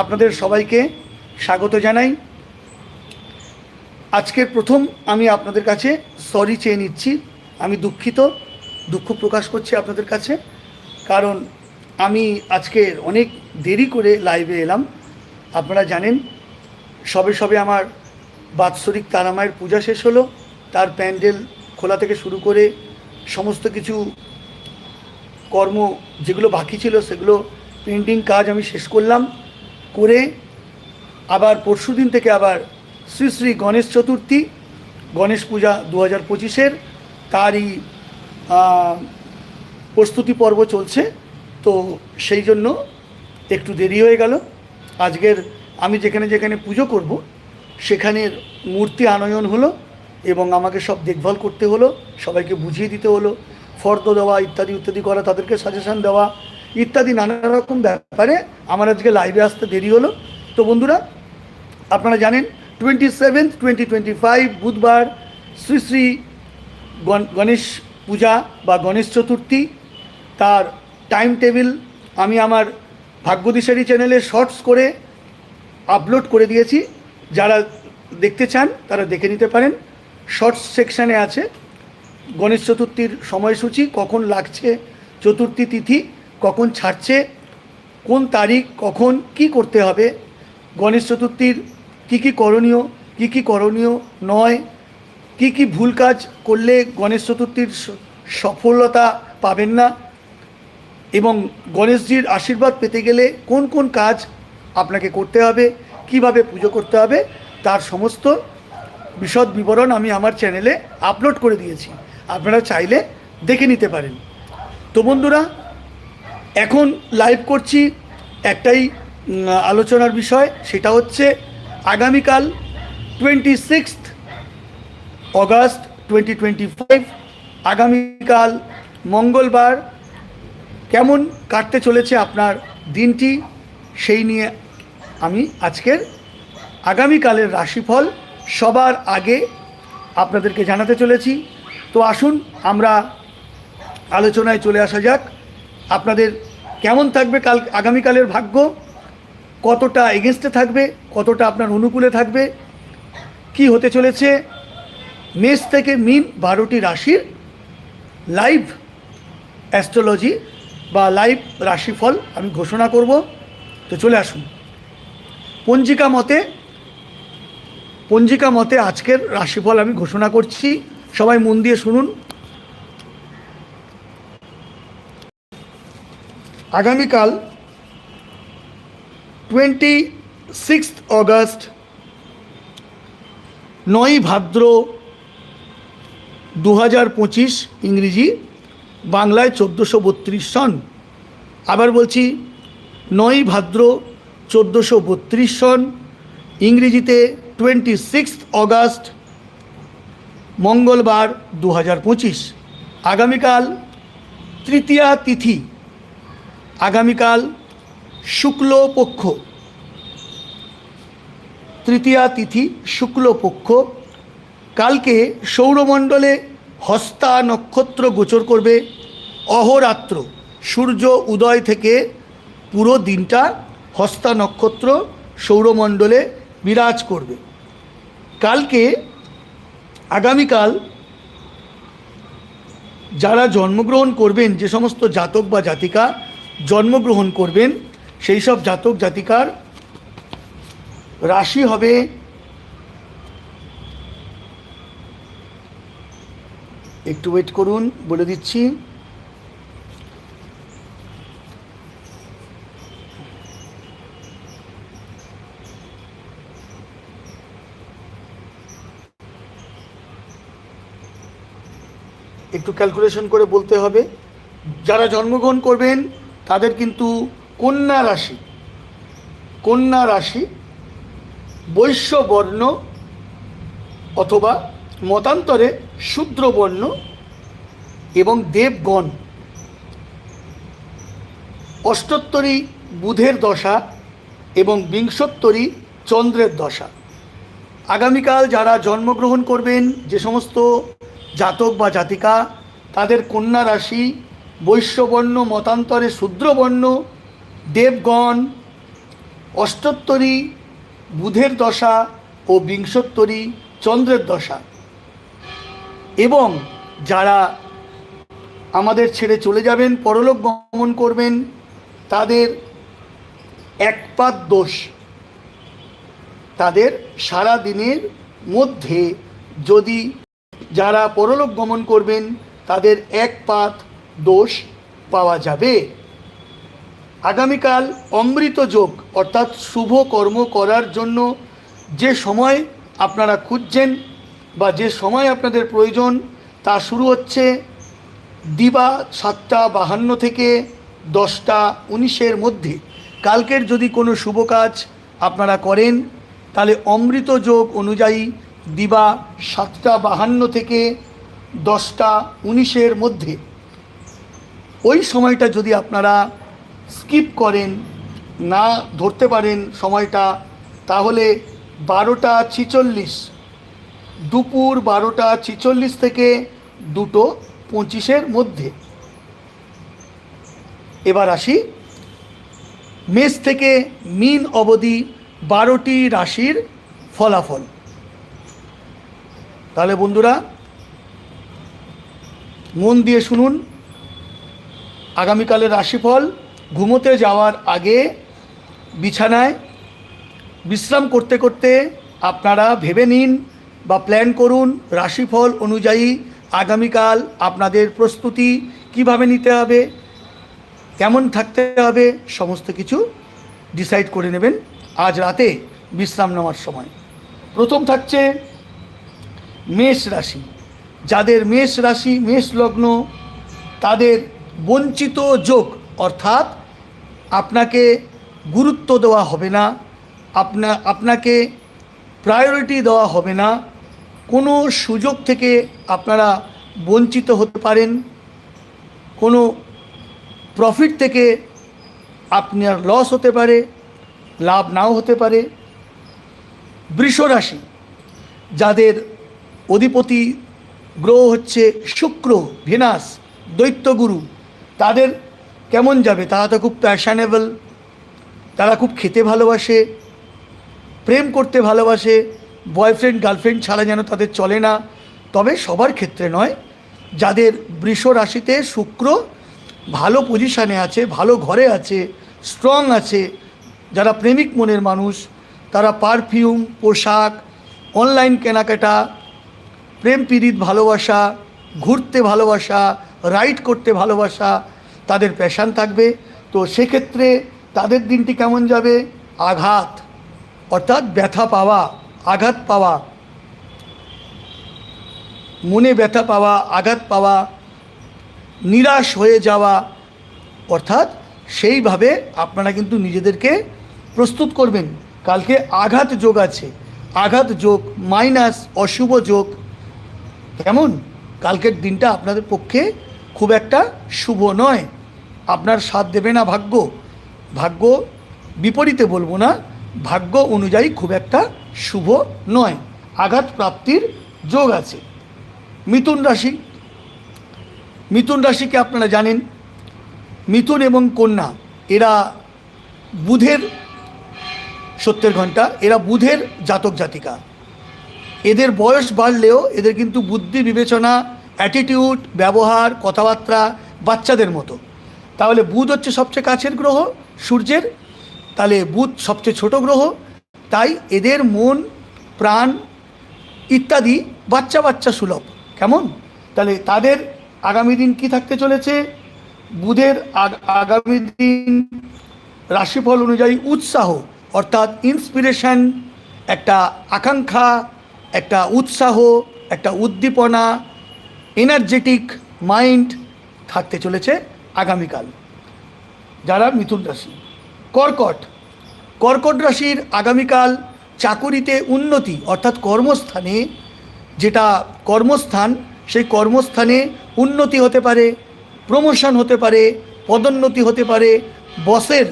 আপনাদের সবাইকে স্বাগত জানাই। আজকের প্রথম আমি আপনাদের কাছে সরি চেয়ে নিচ্ছি। আমি দুঃখিত, দুঃখ প্রকাশ করছি আপনাদের কাছে। কারণ আমি আজকে অনেক দেরি করে লাইভে এলাম। আপনারা জানেন, সবে সবে আমার বাৎসরিক তারামায়ের পূজা শেষ হলো। তার প্যান্ডেল খোলা থেকে শুরু করে সমস্ত কিছু কর্ম যেগুলো বাকি ছিল সেগুলো পেন্টিং কাজ আমি শেষ করলাম। করে আবার পরশু দিন থেকে আবার শ্রী শ্রী গণেশ চতুর্থী, গণেশ পূজা দু হাজার পঁচিশের তারই প্রস্তুতি পর্ব চলছে। তো সেই জন্য একটু দেরি হয়ে গেল। আজকের আমি যেখানে যেখানে পুজো করব, সেখানের মূর্তি আনয়ন হলো এবং আমাকে সব দেখভাল করতে হলো, সবাইকে বুঝিয়ে দিতে হলো, ফর্দ দেওয়া, ইত্যাদি ইত্যাদি করা, তাদেরকে সাজেশন দেওয়া ইত্যাদি নানা রকম ব্যাপারে আমার আজকে লাইভে আসতে দেরি হলো। তো বন্ধুরা, আপনারা জানেন twenty seventh twenty twenty five বুধবার, শ্রী শ্রী গণ- গণেশ পূজা বা গণেশ চতুর্থী। তার টাইম টেবিল আমি আমার ভাগ্যদিশারি চ্যানেলে শর্টস করে আপলোড করে দিয়েছি। যারা দেখতে চান, তারা দেখে নিতে পারেন। শর্টস সেকশানে আছে গণেশ চতুর্থীর সময়সূচি, কখন লাগছে চতুর্থী তিথি। কখন ছাড়ছে, কোন তারিখ, কখন কি করতে হবে, গণেশ চতুর্থীর কি কি করণীয়, কি কি করণীয় নয়, কি কি ভুল কাজ করলে গণেশ চতুর্থীর সফলতা পাবেন না এবং গণেশজির আশীর্বাদ পেতে গেলে কোন কোন কাজ আপনাকে করতে হবে, কীভাবে পুজো করতে হবে, তার সমস্ত বিশদ বিবরণ আমি আমার চ্যানেলে আপলোড করে দিয়েছি। আপনারা চাইলে দেখে নিতে পারেন। তো বন্ধুরা এখন লাইভ করছি একটাই আলোচনার বিষয়, সেটা হচ্ছে আগামীকাল twenty sixth August twenty twenty five আগামীকাল মঙ্গলবার, কেমন কাটতে চলেছে আপনার দিনটি, সেই নিয়ে আমি আজকের আগামীকালের রাশিফল সবার আগে আপনাদেরকে জানাতে চলেছি। তো আসুন, আমরা আলোচনায় চলে আসা যাক। আপনাদের কেমন থাকবে কাল, আগামীকালের ভাগ্য? কতটা এগেনস্টে থাকবে? কতটা আপনার অনুকূলে থাকবে? কি হতে চলেছে? মেষ থেকে মিন বারোটি রাশির লাইভ অ্যাস্ট্রোলজি বা লাইভ রাশিফল আমি ঘোষণা করব। তো চলে আসুন। পঞ্জিকা মতে পঞ্জিকা মতে আজকের রাশিফল আমি ঘোষণা করছি। সবাই মন দিয়ে শুনুন। আগামীকাল টোয়েন্টি সিক্স অগস্ট নয় ভাদ্র দু হাজার পঁচিশ ইংরেজি বাংলায় চোদ্দোশো বত্রিশ সন। আবার বলছি নয় ভাদ্র চোদ্দোশো বত্রিশ সন, ইংরেজিতে টোয়েন্টি সিক্স অগাস্ট মঙ্গলবার দু হাজার পঁচিশ। আগামীকাল তৃতীয়া তিথি আগামীকাল শুক্লপক্ষ, তৃতীয়া তিথি শুক্লপক্ষ। কালকে সৌরমণ্ডলে হস্তা নক্ষত্র গোচর করবে। অহরাত্র, সূর্য উদয় থেকে পুরো দিনটা হস্তা নক্ষত্র সৌরমণ্ডলে বিরাজ করবে। কালকে, আগামীকাল যারা জন্মগ্রহণ করবেন, যে সমস্ত জাতক বা জাতিকা জন্মগ্রহণ করবেন, সেই সব জাতক জাতিকার রাশি হবে একটু ওয়েট করুন, বলে দিচ্ছি। একটু ক্যালকুলেশন করে বলতে হবে। যারা জন্মগ্রহণ করবেন তাদের কিন্তু কন্যা রাশি কন্যা রাশি বৈশ্য বর্ণ অথবা মতান্তরে শূদ্র বর্ণ এবং দেবগণ। অষ্টোত্তরী বুধের দশা এবং বিংশোত্তরী চন্দ্রের দশা। আগামীকাল যারা জন্মগ্রহণ করবেন, যে সমস্ত জাতক বা জাতিকা, তাদের কন্যা রাশি বৈশ্যবর্ণ, মতান্তরে শূদ্রবর্ণ, দেবগণ, অষ্টোত্তরী, বুধের দশা ও বিংশোত্তরী, চন্দ্রের দশা। এবং যারা আমাদের ছেড়ে চলে যাবেন, পরলোক গমন করবেন, তাদের একপাত দোষ। তাদের সারা দিনের মধ্যে যদি যারা পরলোক গমন করবেন, তাদের এক পাত দোষ পাওয়া যাবে। আগামীকাল অমৃত যোগ, অর্থাৎ শুভ কর্ম করার জন্য যে সময় আপনারা খুঁজছেন বা যে সময় আপনাদের প্রয়োজন, তা শুরু হচ্ছে দিবা সাতটা বাহান্ন থেকে দশটা উনিশের মধ্যে। কালকের যদি কোনো শুভ কাজ আপনারা করেন, তাহলে অমৃত যোগ অনুযায়ী দিবা সাতটা বাহান্ন থেকে দশটা উনিশের মধ্যে। ওই সময়টা যদি আপনারা স্কিপ করেন, না ধরতে পারেন সময়টা, তাহলে বারোটা ছিচল্লিশ, দুপুর বারোটা ছিচল্লিশ থেকে দুটো পঁচিশের মধ্যে। এবার আসি, মেষ থেকে মিন অবধি বারোটি রাশির ফলাফল। তাহলে বন্ধুরা, মন দিয়ে শুনুন। আগামীকালের রাশিফল, ঘুমোতে যাওয়ার আগে বিছানায় বিশ্রাম করতে করতে আপনারা ভেবে নিন বা প্ল্যান করুন রাশিফল অনুযায়ী আগামীকাল আপনাদের প্রস্তুতি কীভাবে নিতে হবে, কেমন থাকতে হবে, সমস্ত কিছু ডিসাইড করে নেবেন আজ রাতে বিশ্রাম নেওয়ার সময়। প্রথম থাকছে মেষ রাশি। যাদের মেষ রাশি, মেষ লগ্ন, তাদের বঞ্চিত যোগ, অর্থাৎ আপনাকে গুরুত্ব দেওয়া হবে না, আপনা, আপনাকে প্রায়োরিটি দেওয়া হবে না, কোনো সুযোগ থেকে আপনারা বঞ্চিত হতে পারেন, কোনো প্রফিট থেকে আপনার লস হতে পারে, লাভ নাও হতে পারে। বৃষরাশি যাদের অধিপতি গ্রহ হচ্ছে শুক্র, ভেনাস দৈত্যগুরু তাদের কেমন যাবে? তারা তো খুব প্যাশনেবল তারা খুব খেতে ভালোবাসে, প্রেম করতে ভালোবাসে বয়ফ্রেন্ড গার্লফ্রেন্ড ছাড়া যেন তাদের চলে না। তবে সবার ক্ষেত্রে নয়, যাদের বৃষ রাশিতে শুক্র ভালো পজিশানে আছে, ভালো ঘরে আছে স্ট্রং আছে, যারা প্রেমিক মনের মানুষ, তারা পারফিউম পোশাক অনলাইন কেনাকাটা প্রেম পীড়িত ভালোবাসা, ঘুরতে ভালোবাসা রাইড করতে ভালোবাসা, তাদের প্যাশান থাকবে। তো সেক্ষেত্রে তাদের দিনটি কেমন যাবে? আঘাত, অর্থাৎ ব্যথা পাওয়া, আঘাত পাওয়া, মনে ব্যথা পাওয়া, আঘাত পাওয়া, নিরাশ হয়ে যাওয়া, অর্থাৎ সেইভাবে আপনারা কিন্তু নিজেদেরকে প্রস্তুত করবেন। কালকে আঘাত যোগ আছে। আঘাত যোগ মাইনাস অশুভ যোগ। কেমন? কালকের দিনটা আপনাদের পক্ষে খুব একটা শুভ নয়। আপনার সাথ দেবে না ভাগ্য। ভাগ্য বিপরীতে বলব না। ভাগ্য অনুযায়ী খুব একটা শুভ নয়। আঘাত প্রাপ্তির যোগ আছে। মিথুন রাশি। মিথুন রাশিকে আপনারা জানেন। মিথুন এবং কন্যা, এরা বুধের, সত্যের ঘণ্টা এরা বুধের জাতক জাতিকা। এদের বয়স বাড়লেও এদের কিন্তু বুদ্ধি বিবেচনা অ্যাটিটিউড ব্যবহার, কথাবার্তা, বাচ্চাদের মতো। তাহলে বুধ হচ্ছে সবচেয়ে কাছের গ্রহ, সূর্যের। তাহলে বুধ সবচেয়ে ছোট গ্রহ। তাই এদের মন, প্রাণ ইত্যাদি বাচ্চা বাচ্চা সুলভ। কেমন? তাহলে তাদের আগামী দিন কি থাকতে চলেছে? বুধের আগ- আগামী দিন রাশিফল অনুযায়ী উৎসাহ, অর্থাৎ ইন্সপিরেশন একটা আকাঙ্ক্ষা, একটা উৎসাহ, একটা উদ্দীপনা এনার্জেটিক মাইন্ড থাকতে চলেছে আগামীকাল। যারা মিথুন রাশি, কর্কট। কর্কট রাশির আগামীকাল চাকুরিতে উন্নতি অর্থাৎ কর্মস্থানে যেটা কর্মস্থান, সেই কর্মস্থানে উন্নতি হতে পারে প্রমোশন হতে পারে, পদোন্নতি হতে পারে, বসের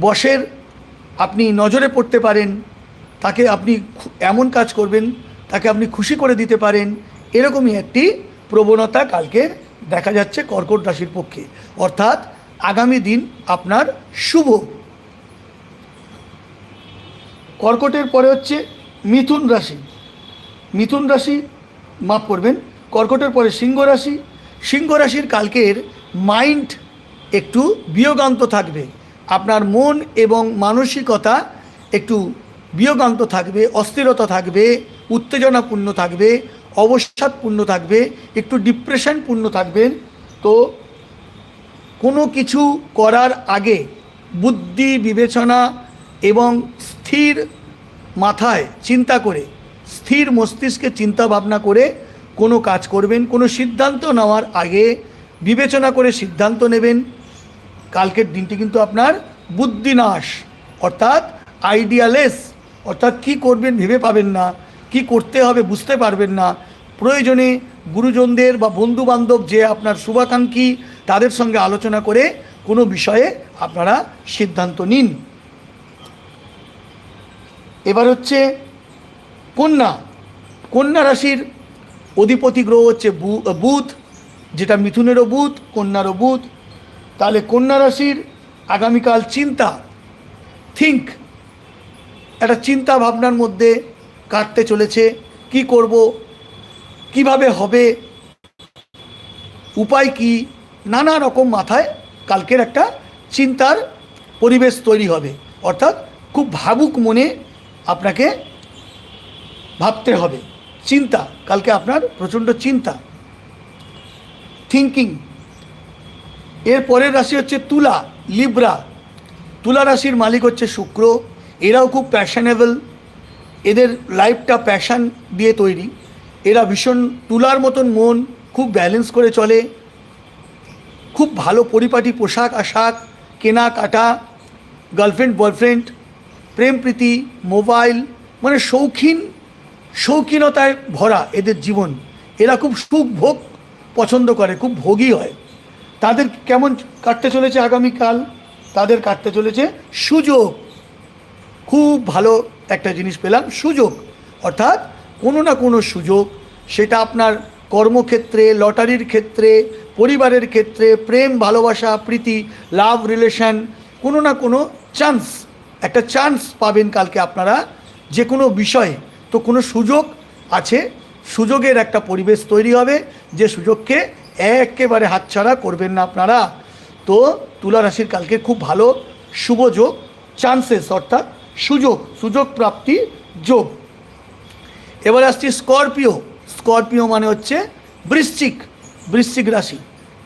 বসের আপনি নজরে পড়তে পারেন, তাকে আপনি এমন কাজ করবেন, তাকে আপনি খুশি করে দিতে পারেন এরকমই একটি প্রবণতা কালকে দেখা যাচ্ছে কর্কট রাশির পক্ষে। অর্থাৎ আগামী দিন আপনার শুভ। কর্কটের পরে হচ্ছে মিথুন রাশি। মিথুন রাশি, মাফ করবেন, কর্কটের পরে সিংহ রাশি। সিংহ রাশির কালকের মাইন্ড একটু বিয়োগান্ত থাকবে। আপনার মন এবং মানসিকতা একটু বিয়োগান্ত থাকবে, অস্থিরতা থাকবে, উত্তেজনাপূর্ণ থাকবে অবসাদপূর্ণ থাকবে, একটু ডিপ্রেশনপূর্ণ থাকবেন তো কোনো কিছু করার আগে বুদ্ধি, বিবেচনা এবং স্থির মাথায় চিন্তা করে, স্থির মস্তিষ্কে চিন্তা ভাবনা করে কোনো কাজ করবেন, কোনো সিদ্ধান্ত নেওয়ার আগে বিবেচনা করে সিদ্ধান্ত নেবেন। কালকের দিনটি কিন্তু আপনার বুদ্ধিনাশ, অর্থাৎ আইডিয়ালেস অর্থাৎ কি করবেন ভেবে পাবেন না। কি করতে হবে বুঝতে পারবেন না। প্রয়োজনে গুরুজনদের বা বন্ধু বান্ধব যে আপনার শুভাকাঙ্ক্ষী, তাদের সঙ্গে আলোচনা করে কোনো বিষয়ে আপনারা সিদ্ধান্ত নিন। এবার হচ্ছে কন্যা। কন্যা রাশির অধিপতি গ্রহ হচ্ছে বুধ, যেটা মিথুনেরও বুধ, কন্যারও বুধ। তাহলে কন্যা রাশির আগামীকাল চিন্তা থিঙ্ক একটা চিন্তা ভাবনার মধ্যে কাটতে চলেছে, কি করব, কীভাবে হবে, উপায় কি, নানা রকম মাথায় কালকের একটা চিন্তার পরিবেশ তৈরি হবে। অর্থাৎ খুব ভাবুক মনে আপনাকে ভাবতে হবে। চিন্তা, কালকে আপনার প্রচণ্ড চিন্তা। থিঙ্কিং এর পরের রাশি হচ্ছে তুলা লিব্রা তুলা রাশির মালিক হচ্ছে শুক্র। এরাও খুব প্যাশনেবল এদের লাইফটা প্যাশান দিয়ে তৈরি। এরা ভীষণ তুলার মতন মন, খুব ব্যালেন্স করে চলে। খুব ভালো পরিপাটি পোশাক আশাক কেনাকাটা গার্লফ্রেন্ড বয়ফ্রেন্ড প্রেম প্রীতি মোবাইল মানে শৌখিন, শৌখিনতায় ভরা এদের জীবন। এরা খুব সুখ ভোগ পছন্দ করে, খুব ভোগী হয়। তাদের কেমন কাটতে চলেছে আগামীকাল? তাদের কাটতে চলেছে সুযোগ। খুব ভালো একটা জিনিস পেলাম, সুযোগ। অর্থাৎ কোনো না কোনো সুযোগ, সেটা আপনার কর্মক্ষেত্রে, লটারির ক্ষেত্রে, পরিবারের ক্ষেত্রে, প্রেম, ভালোবাসা, প্রীতি লাভ রিলেশন কোনো না কোনো চান্স একটা চান্স পাবেন কালকে আপনারা যে কোনো বিষয়ে। তো কোনো সুযোগ আছে, সুযোগের একটা পরিবেশ তৈরি হবে, যে সুযোগকে একেবারে হাতছাড়া করবেন না আপনারা। তো তুলা রাশির কালকে খুব ভালো, শুভ যোগ চান্সেস অর্থাৎ সুযোগ সুযোগ প্রাপ্তি যোগ। এবার আসছি স্করপিও। স্করপিও মানে হচ্ছে বৃশ্চিক বৃশ্চিক রাশি,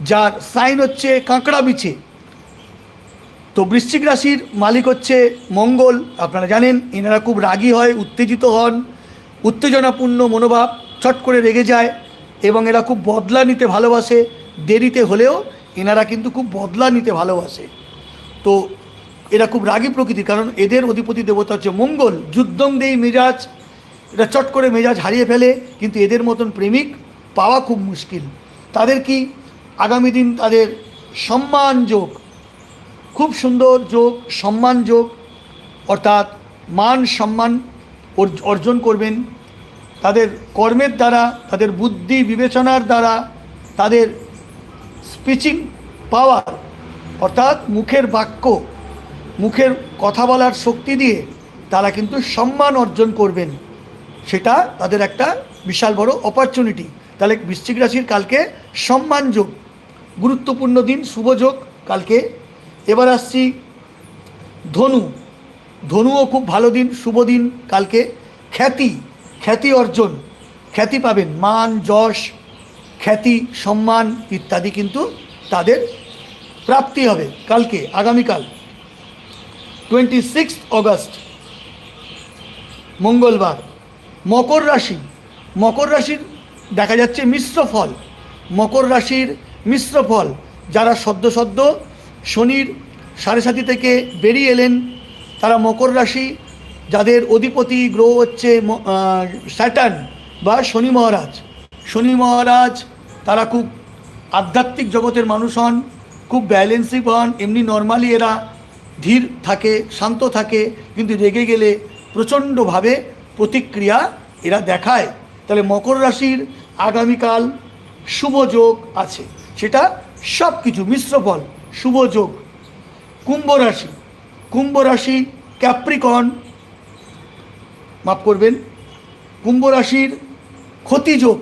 যার সাইন হচ্ছে কাঁকড়া বিছে তো বৃশ্চিক রাশির মালিক হচ্ছে মঙ্গল, আপনারা জানেন, এনারা খুব রাগী হয়, উত্তেজিত হন, উত্তেজনাপূর্ণ মনোভাব ছট করে রেগে যায়, এবং এরা খুব বদলা নিতে ভালোবাসে, দেরিতে হলেও এনারা কিন্তু খুব বদলা নিতে ভালোবাসে। তো এরা খুব রাগী প্রকৃতির, কারণ এদের অধিপতি দেবতা হচ্ছে মঙ্গল। যুদ্ধং দেই মেজাজ। এটা চট করে মেজাজ হারিয়ে ফেলে, কিন্তু এদের মতন প্রেমিক পাওয়া খুব মুশকিল। তাদের কি আগামী দিন তাদের সম্মান যোগ? খুব সুন্দর যোগ, সম্মান যোগ, অর্থাৎ মান সম্মান অর্জ- অর্জন করবেন। তাদের কর্মের দ্বারা, তাদের বুদ্ধি বিবেচনার দ্বারা, তাদের স্পিচিং পাওয়ার, অর্থাৎ মুখের বাক্য মুখের কথা বলার শক্তি দিয়ে তারা কিন্তু সম্মান অর্জন করবেন। সেটা তাদের একটা বিশাল বড় অপরচুনিটি তাহলে বৃশ্চিক রাশির কালকে সম্মানযোগ গুরুত্বপূর্ণ দিন শুভযোগ কালকে। এবার আসছি ধনু। ধনুও খুব ভালো দিন, শুভ দিন কালকে। খ্যাতি খ্যাতি অর্জন, খ্যাতি পাবেন, মান, যশ, খ্যাতি, সম্মান ইত্যাদি কিন্তু তাদের প্রাপ্তি হবে কালকে, আগামীকাল। টোয়েন্টি সিক্স অগস্ট মঙ্গলবার, মকর রাশি, মকর রাশির দেখা যাচ্ছে মিশ্র ফল, মকর রাশির মিশ্র ফল, যারা সদ্য সদ্য শনির সাড়ে সাতি থেকে বেরিয়ে এলেন, তারা মকর রাশি, যাদের অধিপতি গ্রহ হচ্ছে স্যাটার্ন বা শনি মহারাজ। শনি মহারাজ, তারা খুব আধ্যাত্মিক জগতের মানুষ হন, খুব ব্যালেন্সিং হন, এমনি নর্মালি এরা ধীর থাকে, শান্ত থাকে, কিন্তু রেগে গেলে প্রচণ্ডভাবে প্রতিক্রিয়া এরা দেখায়। তাহলে মকর রাশির আগামীকাল শুভ যোগ আছে। সেটা সব কিছু মিশ্র ফল, শুভ যোগ। কুম্ভ রাশি কুম্ভ রাশি ক্যাপ্রিকন, মাফ করবেন, কুম্ভ রাশির ক্ষতিযোগ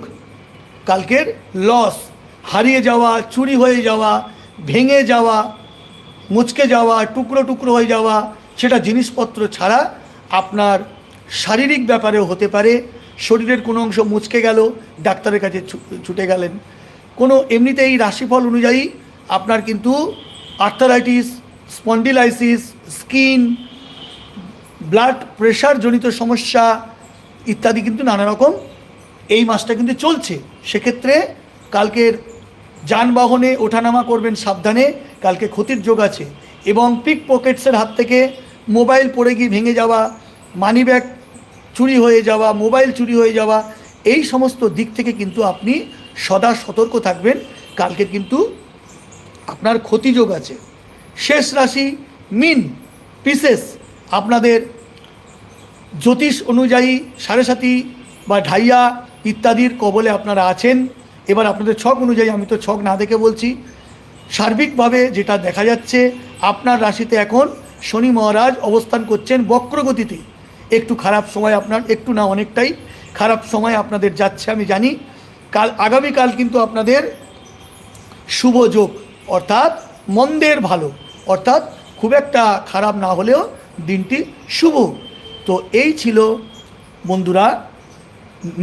কালকের লস হারিয়ে যাওয়া, চুরি হয়ে যাওয়া, ভেঙে যাওয়া মুচকে যাওয়া, টুকরো টুকরো হয়ে যাওয়া, সেটা জিনিসপত্র ছাড়া আপনার শারীরিক ব্যাপারেও হতে পারে। শরীরের কোনো অংশ মুচকে গেল, ডাক্তারের কাছে ছুটে গেলেন। কোনো এমনিতে এই রাশিফল অনুযায়ী আপনার কিন্তু arthritis, spondylosis, skin, blood pressure জনিত সমস্যা ইত্যাদি কিন্তু নানা রকম এই মাসটা কিন্তু চলছে। সেক্ষেত্রে কালকের যানবাহনে ওঠানামা করবেন সাবধানে, কালকে ক্ষতির যোগ আছে। এবং পিক পকেটসের হাত থেকে মোবাইল পড়ে গিয়ে ভেঙে যাওয়া মানি ব্যাগ চুরি হয়ে যাওয়া, মোবাইল চুরি হয়ে যাওয়া, এই সমস্ত দিক থেকে কিন্তু আপনি সদা সতর্ক থাকবেন। কালকে কিন্তু আপনার ক্ষতিযোগ আছে। শেষ রাশি মিন পিসেস আপনাদের জ্যোতিষ অনুযায়ী সাড়ে সাতি বা ঢাইয়া ইত্যাদির কবলে আপনারা আছেন। এবার আপনাদের ছক অনুযায়ী আমি তো ছক না দেখে বলছি। সার্বিকভাবে যেটা দেখা যাচ্ছে, আপনার রাশিতে এখন শনি মহারাজ অবস্থান করছেন বক্রগতিতে। একটু খারাপ সময় আপনার, একটু না অনেকটাই খারাপ সময় আপনাদের যাচ্ছে, আমি জানি। কাল, আগামীকাল কিন্তু আপনাদের শুভ যোগ, অর্থাৎ মন্দের ভালো, অর্থাৎ খুব একটা খারাপ না হলেও দিনটি শুভ। তো এই ছিল বন্ধুরা,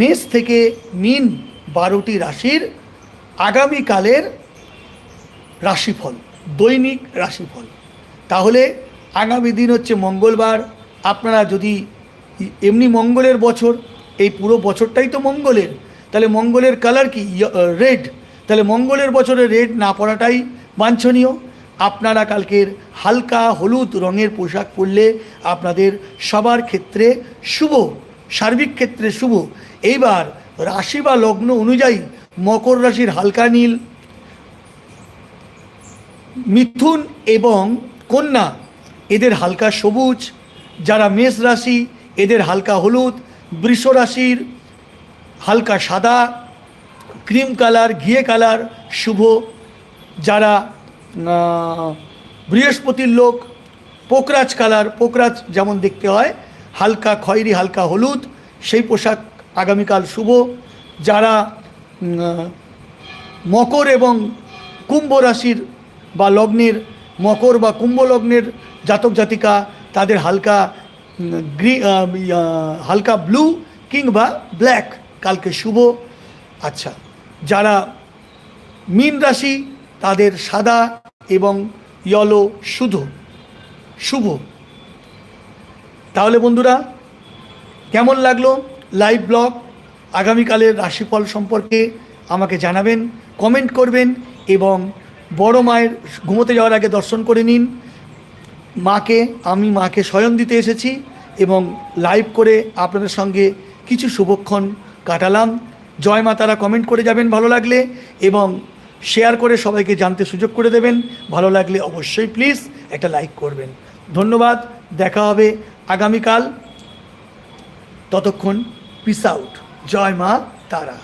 মেষ থেকে মিন বারোটি রাশির আগামীকালের রাশিফল, দৈনিক রাশিফল। তাহলে আগামী দিন হচ্ছে মঙ্গলবার। আপনারা যদি এমনি মঙ্গলের বছর, এই পুরো বছরটাই তো মঙ্গলের, তাহলে মঙ্গলের কালার কি? রেড। তাহলে মঙ্গলের বছরে রেড না পরাটাই বাঞ্ছনীয়। আপনারা কালকের হালকা হলুদ রঙের পোশাক পরলে আপনাদের সবার ক্ষেত্রে শুভ, সার্বিক ক্ষেত্রে শুভ। এইবার রাশি বা লগ্ন অনুযায়ী মকর রাশির হালকা নীল, মিথুন এবং কন্যা এদের হালকা সবুজ, যারা মেষ রাশি এদের হালকা হলুদ, বৃষ রাশির হালকা সাদা, ক্রিম কালার, ঘিয়ে কালার, শুভ, যারা বৃহস্পতির লোক, পোকরাজ কালার, পোকরাজ যেমন দেখতে হয়, হালকা খয়েরি, হালকা হলুদ, সেই পোশাক আগামীকাল শুভ। যারা মকর এবং কুম্ভ রাশির বা লগ্নের, মকর বা কুম্ভ লগ্নের জাতক জাতিকা, তাদের হালকা গ্রি হালকা ব্লু কিংবা ব্ল্যাক কালকে শুভ। আচ্ছা যারা মীন রাশি, তাদের সাদা এবং ইয়লো শুধু, শুভ। তাহলে বন্ধুরা, কেমন লাগল? লাইভ ব্লগ আগামীকালের রাশিফল সম্পর্কে আমাকে জানাবেন কমেন্ট করবেন এবং বড় মায়ের ঘুমোতে যাওয়ার আগে দর্শন করে নিন। মাকে, আমি মাকে স্বয়ং দিতে এসেছি এবং লাইভ করে আপনাদের সঙ্গে কিছু শুভক্ষণ কাটালাম। জয় মা তারা কমেন্ট করে যাবেন ভালো লাগলে এবং শেয়ার করে সবাইকে জানতে সুযোগ করে দেবেন। ভালো লাগলে অবশ্যই প্লিজ একটা লাইক করবেন। ধন্যবাদ, দেখা হবে আগামীকাল। ততক্ষণ পিস আউট জয় মা তারা